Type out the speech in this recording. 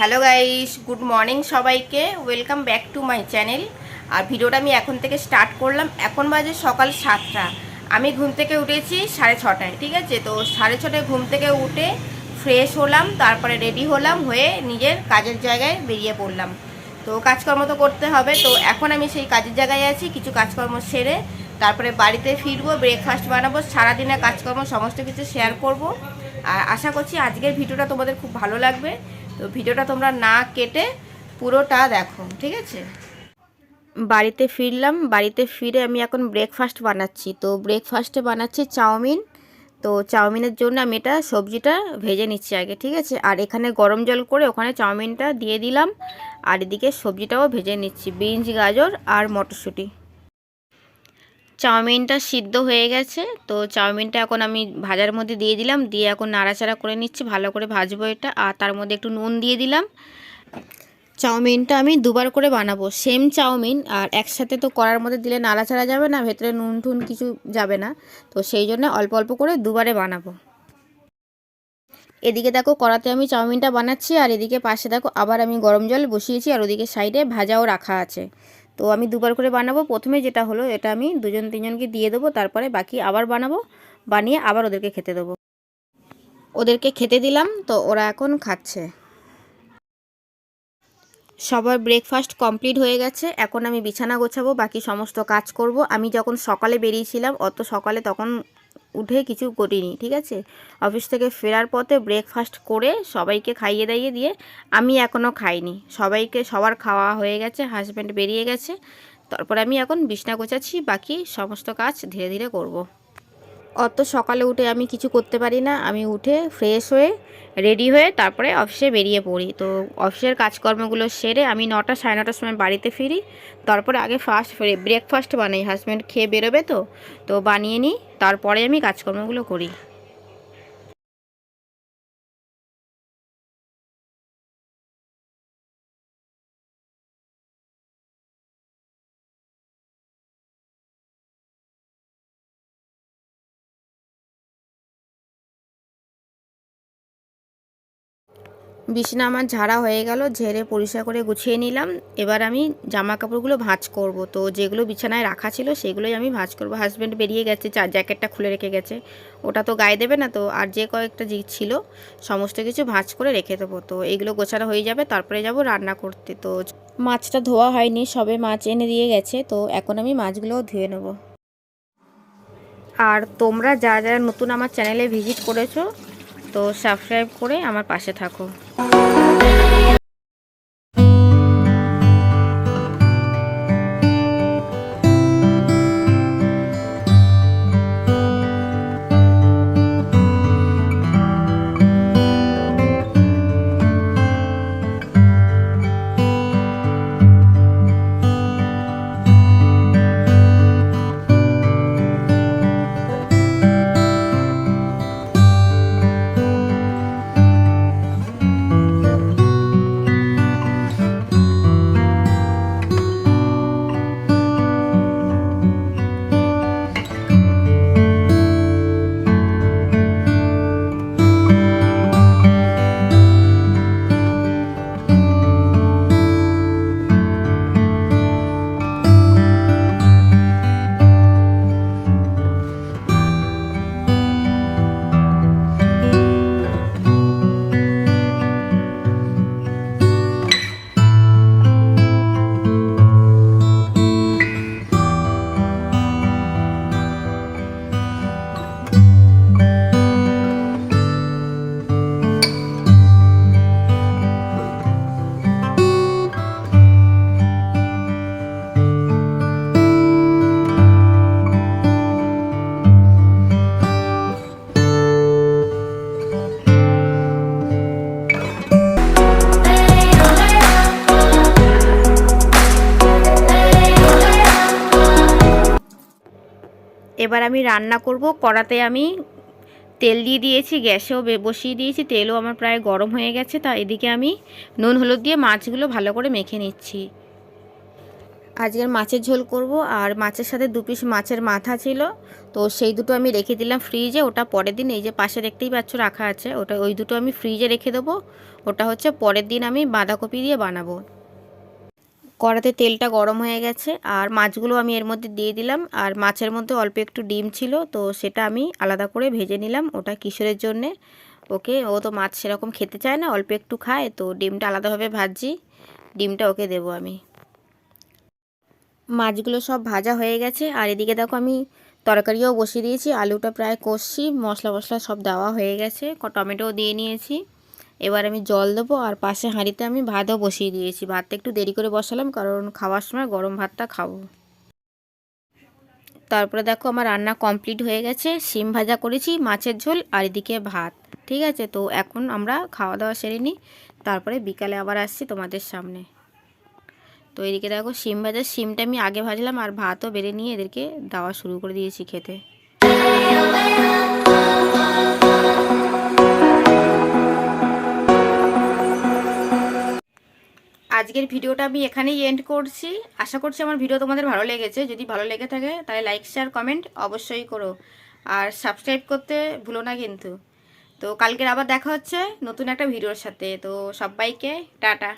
Hello guys good morning সবাইকে welcome back to my channel আর ভিডিওটা আমি এখন থেকে স্টার্ট করলাম, এখন বাজে সকাল সাতটা। আমি ঘুম থেকে উঠেছি সাড়ে ছটায়, ঠিক আছে? তো সাড়ে ছটায় ঘুম থেকে উঠে ফ্রেশ হলাম, তারপরে রেডি হলাম, হয়ে নিজের কাজের জায়গায় বেরিয়ে পড়লাম। তো কাজকর্ম তো করতে হবে, তো এখন আমি সেই কাজের জায়গায় আছি, কিছু কাজকর্ম সেরে তারপরে বাড়িতে ফিরবো ব্রেকফাস্ট বানাবো সারাদিনের কাজকর্ম, সমস্ত কিছু শেয়ার করব। আর আশা করছি আজকের ভিডিওটা তোমাদের খুব ভালো লাগবে। তো ভিডিওটা তোমরা না কেটে পুরোটা দেখো, ঠিক আছে? বাড়িতে ফিরলাম, বাড়িতে ফিরে আমি এখন ব্রেকফাস্ট বানাচ্ছি। তো ব্রেকফাস্টে বানাচ্ছি চাউমিন। তো চাউমিনের জন্য আমি এটা সবজিটা ভেজে নিচ্ছি আগে, ঠিক আছে? আর এখানে গরম জল করে ওখানে চাউমিনটা দিয়ে দিলাম। আর এদিকে সবজিটাও ভেজে নিচ্ছি, বিনস, গাজর আর মটরশুঁটি। চাউমিনটা সিদ্ধ হয়ে গেছে। তো চাউমিনটা এখন আমি ভাজার মধ্যে দিয়ে দিলাম। দিয়ে এখন নাড়াচাড়া করে নিচ্ছি, ভালো করে ভাজবো এটা। আর তার মধ্যে একটু নুন দিয়ে দিলাম। চাউমিনটা আমি দুবার করে বানাবো। সেম চাউমিন, আর একসাথে তো করার মধ্যে দিলে নাড়াচাড়া যাবে না, ভেতরে নুন টুন কিছু যাবে না। তো সেই জন্য অল্প অল্প করে দুবারে বানাবো। এদিকে দেখো কড়াতে আমি চাউমিনটা বানাচ্ছি, আর এদিকে পাশে দেখো আবার আমি গরম জল বসিয়েছি, আর ওদিকে সাইডে ভাজাও রাখা আছে। তো আমি দুবার করে বানাবো। প্রথমে যেটা হলো, এটা আমি দুজন তিনজনকে দিয়ে দেবো, তারপরে বাকি আবার বানাবো, বানিয়ে আবার ওদেরকে খেতে দেবো। ওদেরকে খেতে দিলাম, তো ওরা এখন খাচ্ছে। সবার ব্রেকফাস্ট কমপ্লিট হয়ে গেছে, এখন আমি বিছানা গোছাবো, বাকি সমস্ত কাজ করব। আমি যখন সকালে বেরিয়েছিলাম, অত সকালে তখন উঠে কিছু করিনি, ঠিক আছে? অফিস থেকে ফেরার পথে ব্রেকফাস্ট করে সবাইকে খাইয়ে দাইয়ে দিয়ে আমি এখনও খাইনি। সবাইকে, সবার খাওয়া হয়ে গেছে হাজব্যান্ড বেরিয়ে গেছে। তারপরে আমি এখন বিছনা গোছাচ্ছি, বাকি সমস্ত কাজ ধীরে ধীরে করব। অত সকালে উঠে আমি কিছু করতে পারি না। আমি উঠে ফ্রেশ হয়ে রেডি হয়ে তারপরে অফিসে বেরিয়ে পড়ি। তো অফিসের কাজকর্মগুলো সেরে আমি নটা, সাড়ে নটার সময় বাড়িতে ফিরি। তারপরে আগে ফার্স্ট ব্রেকফাস্ট বানাই। হাজব্যান্ড খেয়ে বেরোবে তো তো বানিয়ে নিই। তারপরে আমি কাজকর্মগুলো করি। বিছনা আমার ঝাড়া হয়ে গেল, ঝেড়ে পরিষ্কার করে গুছিয়ে নিলাম। এবার আমি জামা কাপড়গুলো ভাঁজ করব। তো যেগুলো বিছানায় রাখা ছিল সেগুলোই আমি ভাঁজ করব। হাজব্যান্ড বেরিয়ে গেছে, চা জ্যাকেটটা খুলে রেখে গেছে। ওটা তো গায়ে দেবে না তো, আর যে কয়েকটা যে ছিল সমস্ত কিছু ভাঁজ করে রেখে দেবো। তো এইগুলো গোছানো হয়ে যাবে, তারপরে যাব রান্না করতে। তো মাছটা ধোয়া হয়নি, সবে মাছ এনে দিয়ে গেছে। তো এখন আমি মাছগুলোও ধুয়ে নেব। আর তোমরা যারা যারা নতুন আমার চ্যানেলে ভিজিট করেছ, তো সাবস্ক্রাইব করে আমার পাশে থাকো। Thank you. এবার আমি রান্না করব। কড়াতে আমি তেল দিয়ে দিয়েছি, গ্যাসেও বসিয়ে দিয়েছি। তেলও আমার প্রায় গরম হয়ে গেছে, তা এদিকে আমি নুন হলুদ দিয়ে মাছগুলো ভালো করে মেখে নিচ্ছি। আজকের মাছের ঝোল করব, আর মাছের সাথে দু পিস মাছের মাথা ছিল, তো সেই দুটো আমি রেখে দিলাম ফ্রিজে। ওটা পরের দিন, এই যে পাশে দেখতেই পাচ্ছ রাখা আছে, ওটা ওই দুটো আমি ফ্রিজে রেখে দেবো। ওটা হচ্ছে পরের দিন আমি বাঁধাকপি দিয়ে বানাবো। কড়াতে তেলটা গরম হয়ে গেছে, আর মাছগুলো আমি এর মধ্যে দিয়ে দিলাম, আর মাছের মধ্যে অল্প একটু ডিম ছিল, তো সেটা আমি আলাদা করে ভেজে নিলাম, ওটা কিশোরের জন্যে। ওকে, ও তো মাছ সেরকম খেতে চায় না, অল্প একটু খায়, তো ডিমটা আলাদাভাবে ভাজি ডিমটা ওকে দেবো আমি। মাছগুলো সব ভাজা হয়ে গেছে, আর এদিকে দেখো আমি তরকারিও বসিয়ে দিয়েছি, আলুটা প্রায় কষছি মশলা মশলা সব দেওয়া হয়ে গেছে টমেটোও দিয়ে নিয়েছি। এবার আমি জল দেবো আর পাশে হাঁড়িতে আমি ভাতও বসিয়ে দিয়েছি। ভাতটা একটু দেরি করে বসালাম, কারণ খাওয়ার সময় গরম ভাতটা খাব। তারপরে দেখো আমার রান্না কমপ্লিট হয়ে গেছে। শিম ভাজা করেছি, মাছের ঝোল আর এদিকে ভাত, ঠিক আছে? তো এখন আমরা খাওয়া দাওয়া সেরে নিই। তারপরে বিকালে আবার আসছি তোমাদের সামনে। তো এদিকে দেখো শিম ভাজা, শিমটা আমি আগে ভাজলাম আর ভাতও বেড়ে নিয়ে এদেরকে দেওয়া শুরু করে দিয়েছি খেতে। আজকের ভিডিওটা আমি এখানেই এন্ড করছি। আশা করছি আমার ভিডিও তোমাদের ভালো লেগেছে। যদি ভালো লেগে থাকে, তাহলে লাইক শেয়ার কমেন্ট অবশ্যই করো। আর সাবস্ক্রাইব করতে ভুলো না কিন্তু। তো কালকের আবার দেখা হচ্ছে নতুন একটা ভিডিওর সাথে। তো সবাইকে টাটা।